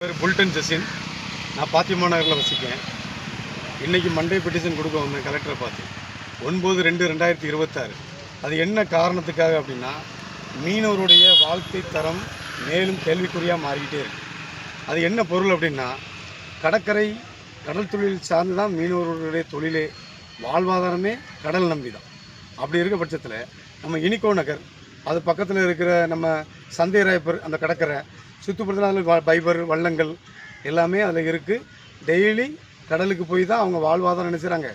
பேர் புல்டன் ஜசின். நான் பாத்திமா நகரில் வசிக்கேன் இன்றைக்கி மண்டே பெட்டிஷன் கொடுக்க வந்தேன் கலெக்டரை பார்த்து ஒன்பது ரெண்டு ரெண்டாயிரத்தி இருபத்தாறு. அது என்ன காரணத்துக்காக அப்படின்னா மீனவருடைய வாழ்க்கை தரம் மேலும் கேள்விக்குறியாக மாறிக்கிட்டே இருக்கு. அது என்ன பொருள் அப்படின்னா கடற்கரை கடல் தொழில் சார்ந்து தான் மீனவர்களுடைய தொழிலே வாழ்வாதாரமே கடல் நம்பி தான் அப்படி இருக்க பட்சத்தில் நம்ம இனிக்கோ நகர் அது பக்கத்தில் இருக்கிற நம்ம சந்தைராயப்பர் அந்த கடற்கரை சுற்றுப்புறத்தில் அதில் பைபர் வள்ளங்கள் எல்லாமே அதில் இருக்குது டெய்லி கடலுக்கு போய் தான் அவங்க வாழ்வாதாரம் நினைச்சுறாங்க.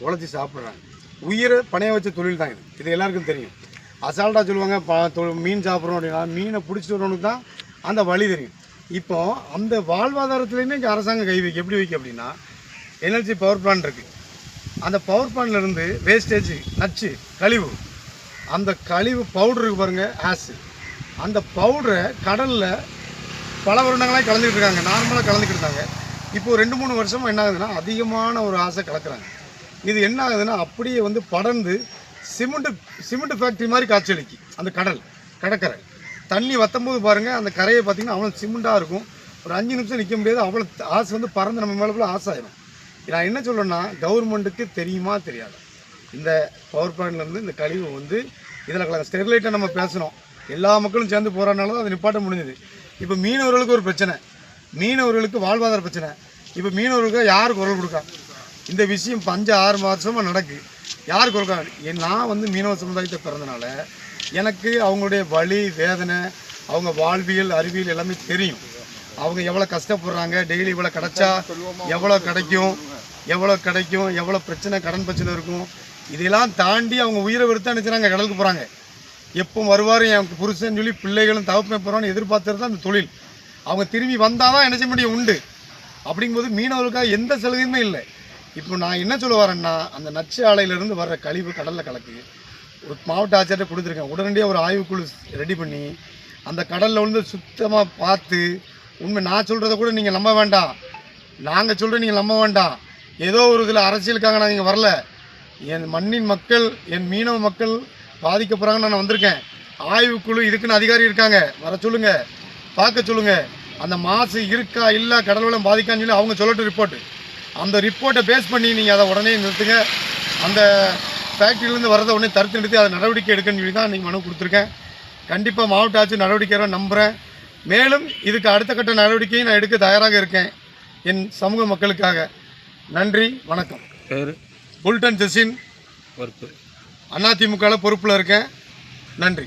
உழைச்சி சாப்பிட்றாங்க. உயிரை பணைய வச்ச தொழில் தான் இது. இது எல்லாருக்கும் தெரியும். அசால்ட்டாக சொல்லுவாங்க ப தொ- மீன் சாப்பிட்றோம் அப்படின்னா மீனை பிடிச்சிட்டு வரவனுக்கு தான் அந்த வழி தெரியும். இப்போ அந்த வாழ்வாதாரத்துலேயுமே இங்கே அரசாங்கம் கை வைக்க எப்படி வைக்க அப்படின்னா எனர்ஜி பவர் பிளான்ட் இருக்குது அந்த பவர் பிளான்ட்லேருந்து வேஸ்டேஜ் நச்சு கழிவு. அந்த கழிவு பவுடருக்கு பாருங்கள் ஆசு அந்த பவுடரை கடலில் பல வருடங்களாக கலந்துக்கிட்டு இருக்காங்க நார்மலாக கலந்துக்கிட்டு இருந்தாங்க இப்போது ரெண்டு மூணு வருஷமாக என்ன ஆகுதுன்னா அதிகமான ஒரு ஆசை கலக்கிறாங்க. இது என்ன ஆகுதுன்னா அப்படியே வந்து படர்ந்து சிமெண்ட் சிமெண்ட் ஃபேக்ட்ரி மாதிரி காட்சியளிக்கு. அந்த கடல் கடற்கரை. தண்ணி வத்தம்போது பாருங்கள் அந்த கரையை பார்த்தீங்கன்னா அவ்வளோ சிமெண்ட்டாக இருக்கும். ஒரு அஞ்சு நிமிஷம் நிற்க முடியாது. அவ்வளோ ஆசை வந்து பறந்து நம்ம மேலே போல ஆசை ஆகிடும் நான் என்ன சொல்லணுன்னா கவர்மெண்ட்டுக்கு தெரியுமா தெரியாது. இந்த பவர் பிளான்ட்லேருந்து இந்த கழிவு வந்து இதில் கலக்க ஸ்டெர்லைட்டை நம்ம பேசணும். எல்லா மக்களும் சேர்ந்து போகிறனால தான் அது நிப்பாட்ட முடிஞ்சுது. இப்போ மீனவர்களுக்கு ஒரு பிரச்சனை. மீனவர்களுக்கு வாழ்வாதார பிரச்சனை. இப்போ மீனவர்களுக்கு யார் குரல் கொடுக்கா? இந்த விஷயம் பஞ்ச ஆறு மாதமாக நடக்கு. யார் கொடுக்கா? நான் வந்து மீனவ சமுதாயத்தை பிறந்தனால எனக்கு அவங்களுடைய வலி வேதனை அவங்க வாழ்வியல் அறிவியல் எல்லாமே தெரியும். அவங்க எவ்வளோ கஷ்டப்படுறாங்க டெய்லி இவ்வளோ கிடைச்சா எவ்வளோ கிடைக்கும் எவ்வளோ கிடைக்கும் எவ்வளோ பிரச்சனை கடன் பிரச்சனை இருக்கும். இதெல்லாம் தாண்டி அவங்க உயிரை வெறுத்து நினச்சிறாங்க கடலுக்கு போகிறாங்க எப்போ வருவார் என் புருஷன் சொல்லி பிள்ளைகளும் தவப்பே போகிறான்னு எதிர்பார்த்துறது தான் அந்த தொழில். அவங்க திரும்பி வந்தால் தான் என்ன செய்ய முடியும்? உண்டு. அப்படிங்கும்போது மீனவர்களுக்காக எந்த சலுகையுமே இல்லை. இப்போ நான் என்ன சொல்ல வரேன்னா அந்த நச்சு ஆலையிலேருந்து வர்ற கழிவு கடலில் கலக்கு ஒரு மாவட்ட ஆட்சியர்கிட்ட கொடுத்துருக்கேன். உடனடியாக ஒரு ஆய்வுக்குழு ரெடி பண்ணி அந்த கடலில் வந்து சுத்தமாக பார்த்து உண்மை நான் சொல்கிறத கூட நீங்கள் நம்ப வேண்டாம். நாங்கள் சொல்கிற நீங்கள் நம்ப வேண்டாம். ஏதோ ஒரு இதில் அரசியலுக்காக நான் இங்கே வரல. என் மண்ணின் மக்கள் என் மீனவ மக்கள் பாதிக்கப்படுறாங்கன்னு நான் வந்திருக்கேன். ஆய்வுக்குழு இதுக்குன்னு அதிகாரி இருக்காங்க. வர சொல்லுங்க. பார்க்க சொல்லுங்க. அந்த மாசு இருக்கா இல்லை கடல் வளம் பாதிக்கான்னு சொல்லி அவங்க சொல்லட்டும் ரிப்போர்ட் அந்த ரிப்போர்ட்டை பேஸ் பண்ணி நீங்கள் அதை உடனே நிறுத்துங்க. அந்த ஃபேக்ட்ரியிலேருந்து வரதை உடனே தடுத்து நிறுத்தி அதை நடவடிக்கை எடுக்கன்னு சொல்லி தான் நீங்கள் மனு கொடுத்துருக்கேன். கண்டிப்பாக மாவட்ட ஆட்சி நடவடிக்கை நம்புகிறேன் மேலும் இதுக்கு அடுத்த கட்ட நடவடிக்கையும் நான் எடுக்க தயாராக இருக்கேன். என் சமூக மக்களுக்காக. நன்றி. வணக்கம். பேர்? புல்டன் ஜெசின். பொறுப்பு. அதிமுகவில் பொறுப்பில் இருக்கேன். நன்றி.